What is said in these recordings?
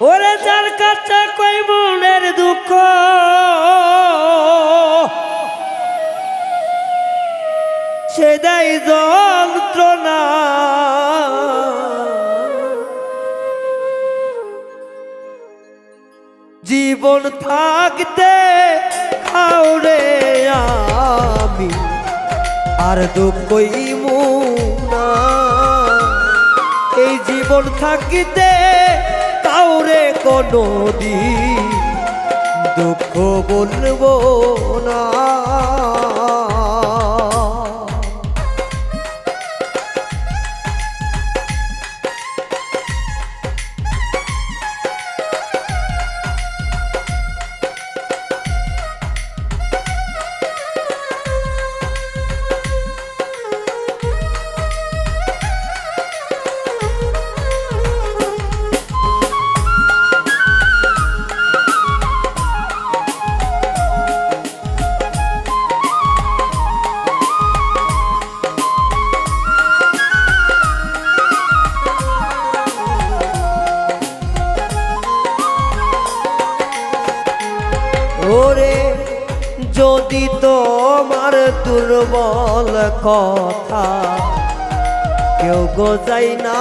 ওরে যার কাছে কই মনের দুঃখ? সে দেয় যন্ত্রণা। জীবন থাকতে খাওরে আমি, আর দুঃখই মুনা। এই জীবন থাকিতে কাউরে কোনো দিন দুঃখ বলব না। তোমার দুর্বল কথা। কেউ গোজাই না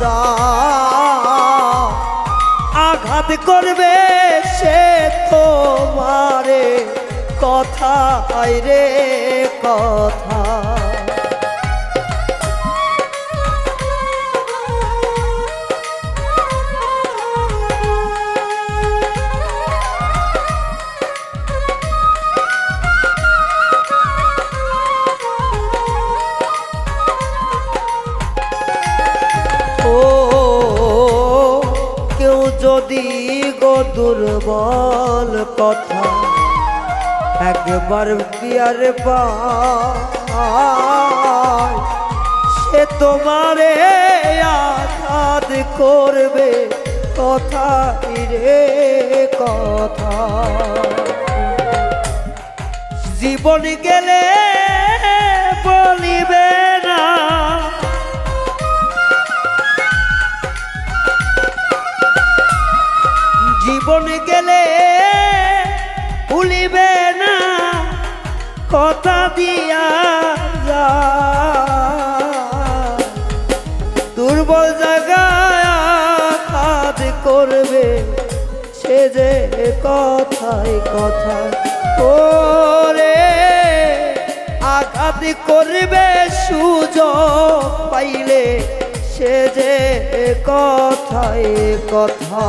যা। আঘাত করবে সে তোমারে। কথা রে কথা। যদি গো দুর্বল কথা। একবার বিয়ারে পায়, সে তোমারে আঘাত করবে কথা রে কথা। জীবন গেলে বলিবে না জীবন গেলে ভুলিবে না, কথা দিয়া যা। দুর্বল জায়গায় আঘাত করবে সে যে কথাই কথা ওরে আঘাত করবে সুযোগ পাইলে সে যে কথাই কথা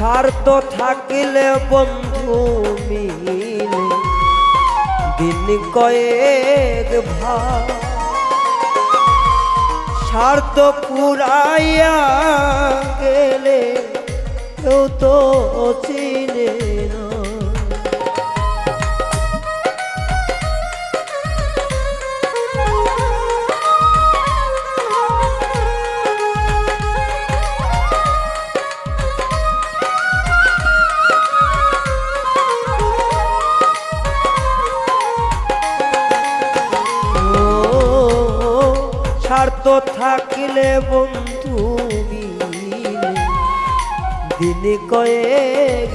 স্বার্থ থাকিলে বন্ধু মিলে দিন কয়েক ভাব স্বার্থ পুরাইয়া গেলে কেউ তো চিনে না। স্বার্থ থাকিলে বন্ধু দিন কয়েক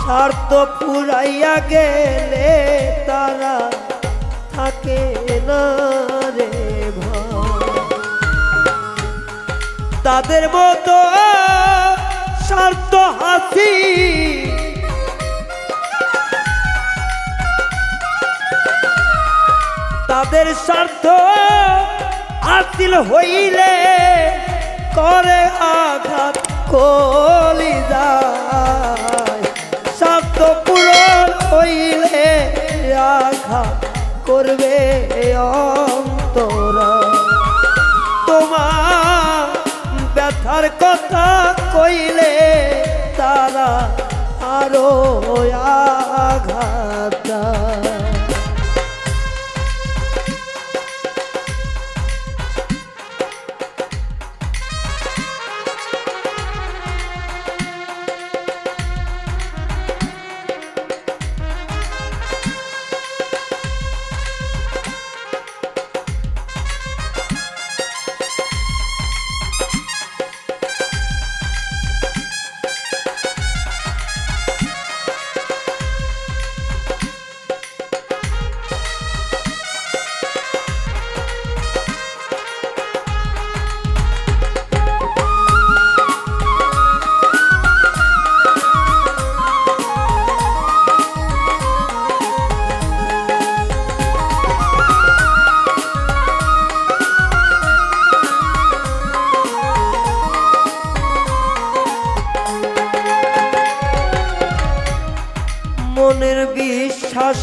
স্বার্থ ফুরাইয়া গেলে তারা থাকে না রে তাদের মতো স্বার্থ হাসি তাদের স্বার্থ হাসিল হইলে করে আঘাত কলি যায় শব্দ পূরণ হইলে আঘাত করবে অন্তরা। তোমার ব্যথার কথা কইলে তারা আরও আঘাত।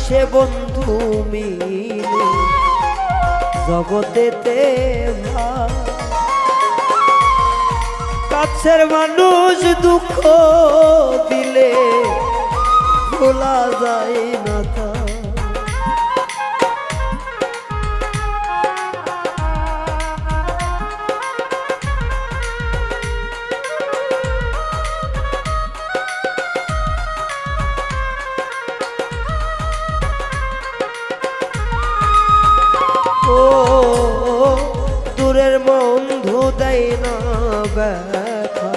বিশ্বাসে বন্ধু মিলে জগতেতে ভাই। কাছের মানুষ দুঃখ দিলে ভোলা যায় না ব্যথা,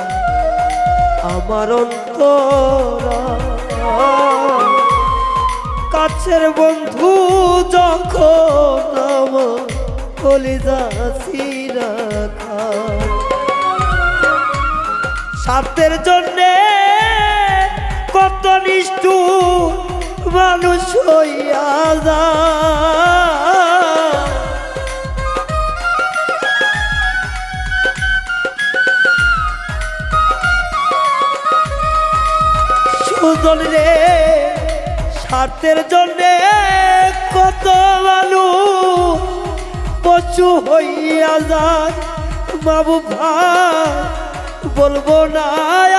আমার অন্তর কাছের বন্ধু যখন আমার কলিজা রাখা স্বার্থের জন্যে কত নিষ্ঠুর মানুষ হইয়া যায়। সুজন রে? স্বার্থের জন্যে কত মানুষ পশু হইয়া যায় বাবু ভাই, বলব না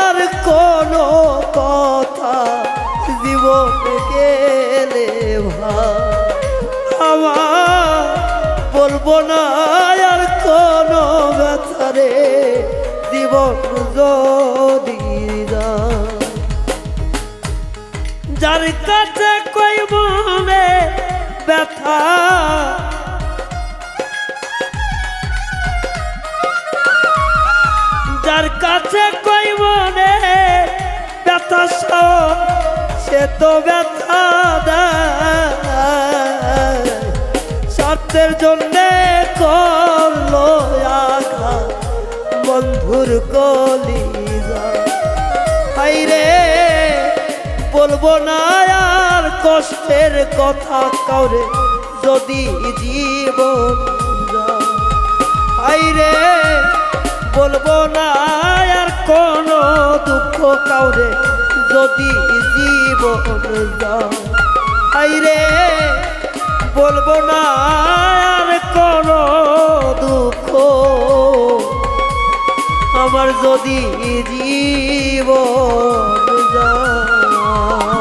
আর কোনো কথা। জীবন গেলে ভাই, আমার বলব না আর কোনো যার কাছে কই মনে ব্যথা। যার কাছে কই মনে ব্যথা সে তো ব্যথা স্বার্থের জন্যে করল আঘাত, বন্ধুর কলি হাইরে বলব না কষ্টের কথা কাউরে যদি জীবন। হাইরে বলব না আর কোনো দুঃখ কাউরে যদি জীবন যায়। হাইরে বলব না আর কোনো দুঃখ আমার যদি জীবন যায়